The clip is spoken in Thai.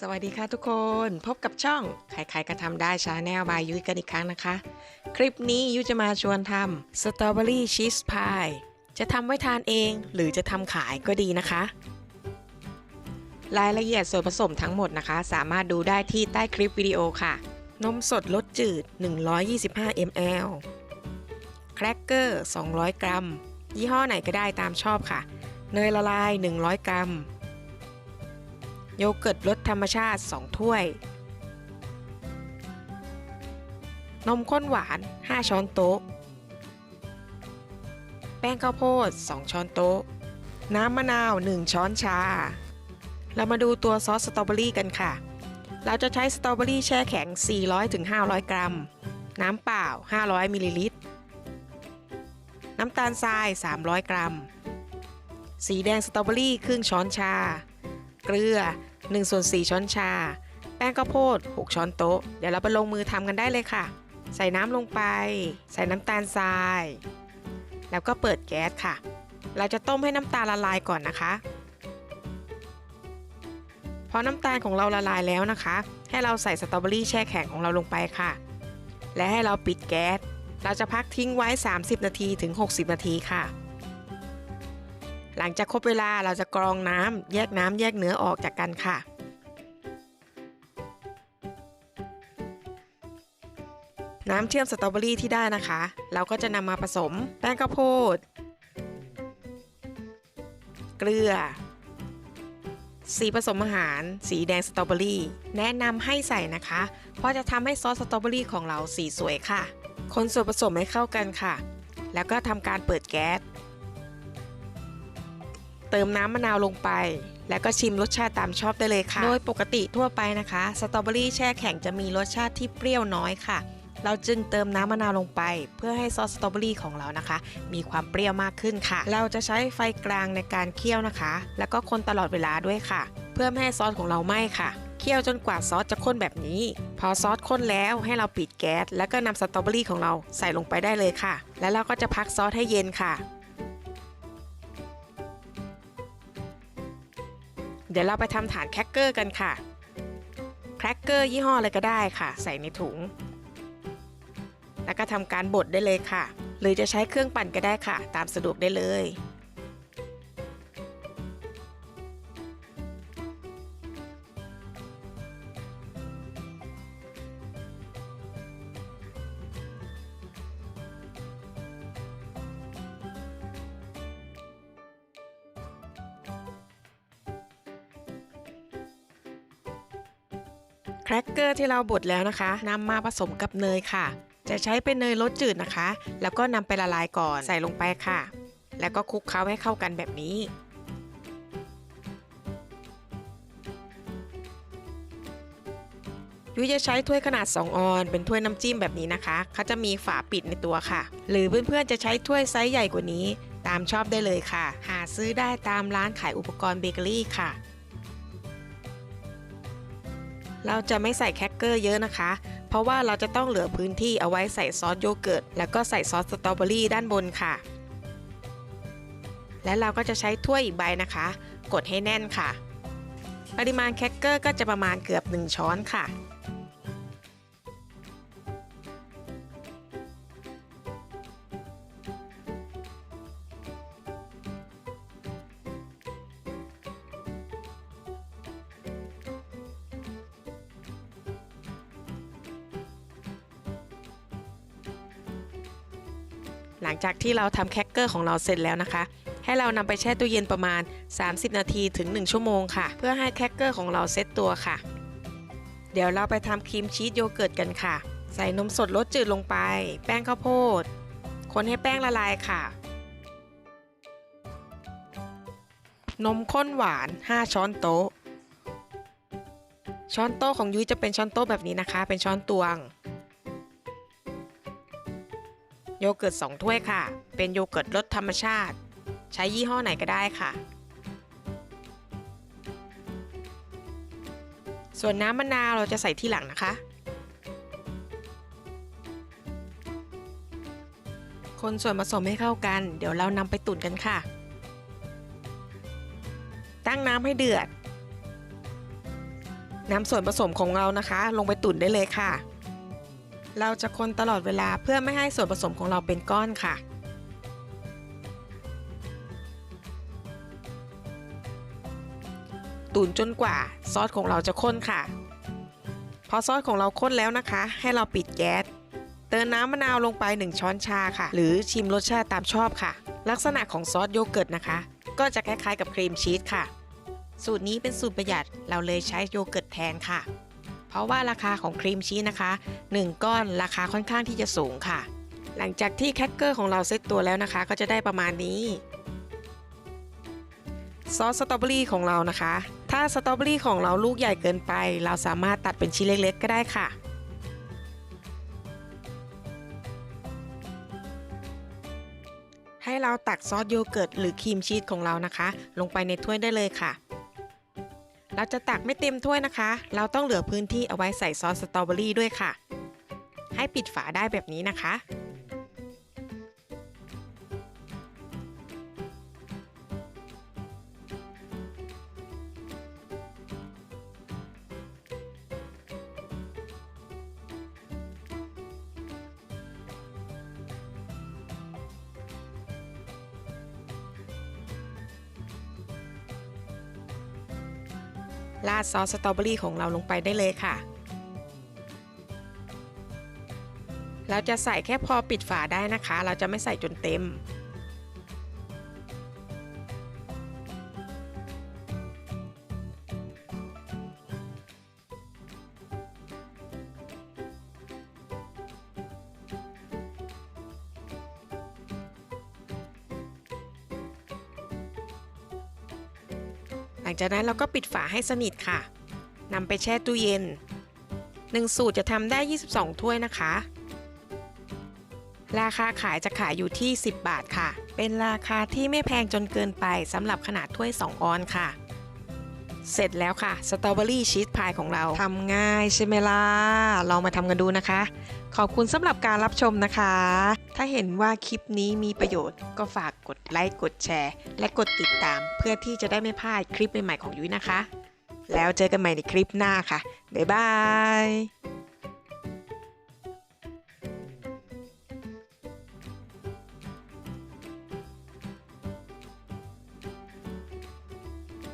สวัสดีค่ะทุกคนพบกับช่องใครๆก็ทำได้ชาแนลบายยุ้ยกันอีกครั้งนะคะ คลิปนี้ยุ้ยจะมาชวนทำสตรอเบอรี่ชีสพายจะทำไว้ทานเอง หรือจะทำขายก็ดีนะคะ รายละเอียดส่วนผสมทั้งหมดนะคะ สามารถดูได้ที่ใต้คลิปวิดีโอค่ะ นมสดรสจืด 125 ml แครกเกอร์ 200 กรัม ยี่ห้อไหนก็ได้ตามชอบค่ะ เนยละลาย 100 กรัม โยเกิร์ตรสธรรมชาติ 2 ถ้วย นมข้นหวาน 5 ช้อนโต๊ะ แป้งข้าวโพด 2 ช้อนโต๊ะ น้ำมะนาว 1 ช้อนชา เรามาดูตัวซอสสตรอเบอรี่กันค่ะ เราจะใช้สตรอเบอรี่แช่แข็ง 400-500 กรัม น้ำเปล่า 500 มิลลิลิตร น้ำตาลทราย 300 กรัม สีแดงสตรอเบอรี่ครึ่งช้อนชา เกลือ1ส่วน4ช้อนชา แป้งข้าวโพด 6 ช้อนโต๊ะ เดี๋ยวเราไปลงมือทำกันได้เลยค่ะ ใส่น้ำลงไป ใส่น้ำตาลทราย แล้วก็เปิดแก๊สค่ะ เราจะต้มให้น้ำตาลละลายก่อนนะคะ พอน้ำตาลของเราละลายแล้วนะคะ ให้เราใส่สตรอเบอรี่แช่แข็งของเราลงไปค่ะ และให้เราปิดแก๊ส เราจะพักทิ้งไว้ 30 นาทีถึง 60 นาทีค่ะ หลังจากครบเวลาเราจะกรองน้ำแยกน้ำแยกเนื้อออกจากกันค่ะ น้ำเชื่อมสตรอเบอรี่ที่ได้นะคะ เราก็จะนำมาผสมแป้งข้าวโพด เกลือ สีผสมอาหาร สีแดงสตรอเบอรี่ แนะนำให้ใส่นะคะ เพราะจะทำให้ซอสสตรอเบอรี่ของเราสีสวยค่ะ คนส่วนผสมให้เข้ากันค่ะ แล้วก็ทำการเปิดแก๊ส เติมน้ำมะนาวลงไป แล้วก็ชิมรสชาติตามชอบได้เลยค่ะ โดยปกติทั่วไปนะคะ สตรอเบอรี่แช่แข็งจะมีรสชาติที่เปรี้ยวน้อยค่ะ เราจึงเติมน้ำมะนาวลงไป เพื่อให้ซอสสตรอเบอรี่ของเรานะคะ มีความเปรี้ยวมากขึ้นค่ะ เราจะใช้ไฟกลางในการเคี่ยวนะคะ แล้วก็คนตลอดเวลาด้วยค่ะ เพื่อไม่ให้ซอสของเราไหม้ค่ะเคี่ยวจนกว่าซอสจะข้นแบบนี้ พอซอสข้นแล้วให้เราปิดแก๊สแล้วก็นำสตรอเบอรี่ของเราใส่ลงไปได้เลยค่ะ แล้วเราก็จะพักซอสให้เย็นค่ะ เดี๋ยวเราไปทำฐานแครกเกอร์กันค่ะ แครกเกอร์ยี่ห้ออะไรก็ได้ค่ะ ใส่ในถุง แล้วก็ทำการบดได้เลยค่ะ หรือจะใช้เครื่องปั่นก็ได้ค่ะ ตามสะดวกได้เลย รกเกอร์ที่เราบดแล้วนะคะนำมาผสมกับเนยค่ะ จะใช้เป็นเนยรสจืดนะคะ แล้วก็นำไปละลายก่อนใส่ลงไปค่ะ แล้วก็คลุกเคล้าให้เข้ากันแบบนี้ ยุ้ยจะใช้ถ้วยขนาด 2 ออน เป็นถ้วยน้ำจิ้มแบบนี้นะคะเขาจะมีฝาปิดในตัวค่ะ หรือเพื่อนๆจะใช้ถ้วยไซส์ใหญ่กว่านี้ ตามชอบได้เลยค่ะ หาซื้อได้ตามร้านขายอุปกรณ์เบเกอรี่ค่ะ เราจะไม่ใส่แครกเกอร์เยอะนะคะ เพราะว่าเราจะต้องเหลือพื้นที่เอาไว้ใส่ซอสโยเกิร์ต แล้วก็ใส่ซอสสตรอเบอรี่ด้านบนค่ะ และเราก็จะใช้ถ้วยอีกใบนะคะ กดให้แน่นค่ะ ปริมาณแครกเกอร์ก็จะประมาณเกือบ 1 ช้อนค่ะ หลังจากที่เราทำแครกเกอร์ของเราเสร็จแล้วนะคะ ให้เรานำไปแช่ตู้เย็นประมาณ 30 นาทีถึง 1 ชั่วโมงค่ะ เพื่อให้แครกเกอร์ของเราเซตตัวค่ะ เดี๋ยวเราไปทำครีมชีสโยเกิร์ตกันค่ะ ใส่นมสดรสจืดลงไป แป้งข้าวโพด คนให้แป้งละลายค่ะ นมข้นหวาน 5 ช้อนโต๊ะ ช้อนโต๊ะของยุ้ยจะเป็นช้อนโต๊ะแบบนี้นะคะ เป็นช้อนตวง โยเกิร์ต2ถ้วยค่ะ เป็นโยเกิร์ตรสธรรมชาติ ใช้ยี่ห้อไหนก็ได้ค่ะ ส่วนน้ำมะนาวเราจะใส่ที่หลังนะคะ คนส่วนผสมให้เข้ากัน เดี๋ยวเรานำไปตุ๋นกันค่ะ ตั้งน้ำให้เดือดนำส่วนผสมของเรานะคะ ลงไปตุ๋นได้เลยค่ะ เราจะคนตลอดเวลาเพื่อไม่ให้ส่วนผสมของเราเป็นก้อนค่ะ ตุ๋นจนกว่าซอสของเราจะข้นค่ะ พอซอสของเราข้นแล้วนะคะ ให้เราปิดแก๊สเติมน้ำมะนาวลงไป 1 ช้อนชาค่ะ หรือชิมรสชาติตามชอบค่ะ ลักษณะของซอสโยเกิร์ตนะคะ ก็จะคล้ายๆกับครีมชีสค่ะ สูตรนี้เป็นสูตรประหยัดเราเลยใช้โยเกิร์ตแทนค่ะ เพราะว่าราคาของครีมชีสนะคะ 1 ก้อนราคาค่อนข้างที่จะสูงค่ะ หลังจากที่แคคเกอร์ของเราเซตตัวแล้วนะคะ ก็จะได้ประมาณนี้ซอสสตรอเบอรี่ของเรานะคะ ถ้าสตรอเบอรี่ของเราลูกใหญ่เกินไป เราสามารถตัดเป็นชิ้นเล็กๆ ก็ได้ค่ะ ให้เราตักซอสโยเกิร์ตหรือครีมชีสของเรานะคะ ลงไปในถ้วยได้เลยค่ะ เราจะตักไม่เต็มถ้วยนะคะ เราต้องเหลือพื้นที่เอาไว้ใส่ซอสสตรอเบอรี่ด้วยค่ะ ให้ปิดฝาได้แบบนี้นะคะ ราดซอสสตรอเบอรี่ของเราลงไปได้เลยค่ะ เราจะใส่แค่พอปิดฝาได้นะคะ เราจะไม่ใส่จนเต็ม งจากนั้นเราก็ปิดฝาให้สนิทค่ะนำไปแช่ตู้เย็น 1 สูตรจะทำได้ 22 ถ้วยนะคะ ราคาขายจะขายอยู่ที่ 10 บาทค่ะ เป็นราคาที่ไม่แพงจนเกินไปสำหรับขนาดถ้วย 2 ออนค่ะ เสร็จแล้วค่ะ สตรอเบอรี่ชีสพายของเราทำง่ายใช่ไหมล่ะ ลองมาทำกันดูนะคะ ขอบคุณสำหรับการรับชมนะคะ ถ้าเห็นว่าคลิปนี้มีประโยชน์ก็ฝากกดไลค์กดแชร์ และกดติดตาม เพื่อที่จะได้ไม่พลาดคลิปใหม่ๆของยุ้ยนะคะ แล้วเจอกันใหม่ในคลิปหน้าค่ะ บ๊ายบาย